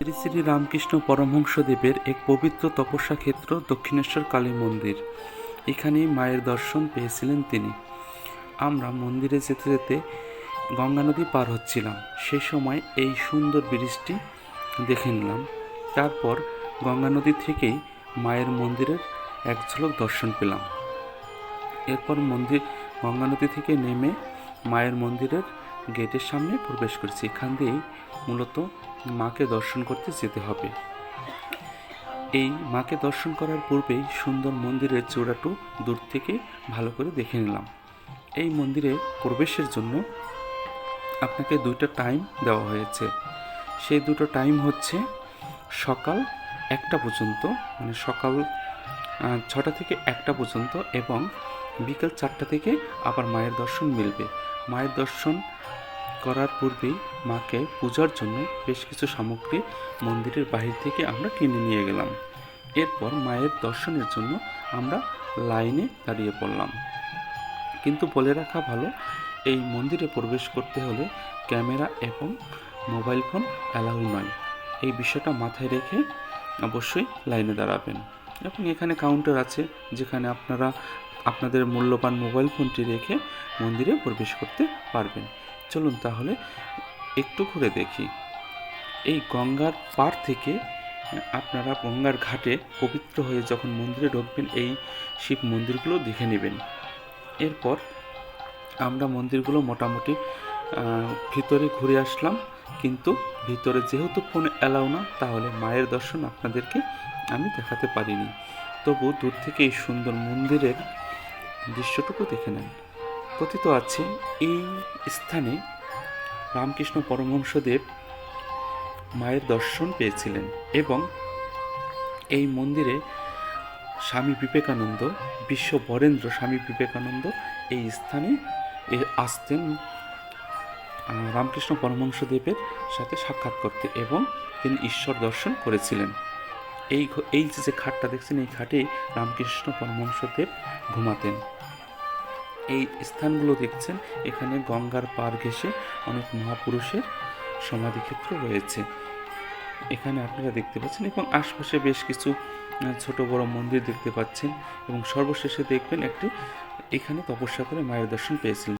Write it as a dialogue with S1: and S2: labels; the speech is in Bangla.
S1: শ্রী শ্রী রামকৃষ্ণ পরমহংসদেবের এক পবিত্র তপস্যা ক্ষেত্র দক্ষিণেশ্বর কালী মন্দির। এখানেই মায়ের দর্শন পেয়েছিলেন তিনি। আমরা মন্দিরে যেতে যেতে গঙ্গা নদী পার হচ্ছিলাম। সে সময় এই সুন্দর ব্রিজটি দেখে নিলাম। তারপর গঙ্গা নদী থেকেই মায়ের মন্দিরের এক ঝলক দর্শন পেলাম। এরপর মন্দির গঙ্গা নদী থেকে নেমে মায়ের মন্দিরের গেটের সামনে প্রবেশ করেছি। এখান দিয়েই মূলত মাকে দর্শন করতে যেতে হবে। এই মাকে দর্শন করার পূর্বেই সুন্দর মন্দিরের চূড়াটু দূর থেকে ভালো করে দেখে নিলাম। এই মন্দিরে প্রবেশের জন্য আপনাকে দুইটা টাইম দেওয়া হয়েছে। সেই দুটো টাইম হচ্ছে সকাল একটা পর্যন্ত মানে সকাল ছটা থেকে একটা পর্যন্ত এবং বিকেল চারটা থেকে আবার মায়ের দর্শন মিলবে। মায়ের দর্শন করার পূর্বেই মাকে পূজার জন্য বেশ কিছু সামগ্রী মন্দিরের বাহির থেকে আমরা কিনে নিয়ে গেলাম। এরপর মায়ের দর্শনের জন্য আমরা লাইনে দাঁড়িয়ে পড়লাম। কিন্তু বলে রাখা ভালো, এই মন্দিরে প্রবেশ করতে হলে ক্যামেরা এবং মোবাইল ফোন অ্যালাউ নয়। এই বিষয়টা মাথায় রেখে অবশ্যই লাইনে দাঁড়াবেন। এবং এখানে কাউন্টার আছে, যেখানে আপনারা আপনাদের মূল্যবান মোবাইল ফোনটি রেখে মন্দিরে প্রবেশ করতে পারবেন। চলুন তাহলে একটু ঘুরে দেখি। এই গঙ্গার পার থেকে আপনারা গঙ্গার ঘাটে পবিত্র হয়ে যখন মন্দিরে ঢুকবেন, এই শিব মন্দিরগুলো দেখে নেবেন। এরপর আমরা মন্দিরগুলো মোটামুটি ভিতরে ঘুরে আসলাম। কিন্তু ভিতরে যেহেতু ফোন অ্যালাউ না, তাহলে মায়ের দর্শন আপনাদেরকে আমি দেখাতে পারিনি। তবু দূর থেকে এই সুন্দর মন্দিরের দৃশ্যটুকু দেখে নেন। কথিত আছে, এই স্থানে রামকৃষ্ণ পরমহংসদেব মায়ের দর্শন পেয়েছিলেন এবং এই মন্দিরে স্বামী বিবেকানন্দ, বিশ্ব বরেন্দ্র স্বামী বিবেকানন্দ এই স্থানে আসতেন। রামকৃষ্ণ পরমহংসদেবের সাথে সাক্ষাৎ করতে এবং তিনি ঈশ্বর দর্শন করেছিলেন। এই এই যে খাটটা দেখছেন, এই খাটে রামকৃষ্ণ পরমহংসদেব ঘুমাতেন। এই স্থানগুলো দেখছেন, এখানে গঙ্গার পার ঘেঁষে অনেক মহাপুরুষের সমাধিক্ষেত্র রয়েছে। এখানে আপনারা দেখতে পাচ্ছেন এবং আশপাশে বেশ কিছু ছোট বড় মন্দির দেখতে পাচ্ছেন এবং সর্বশেষে দেখবেন একটি, এখানে তপস্যা করে মায়ের দর্শন পেয়েছিলেন।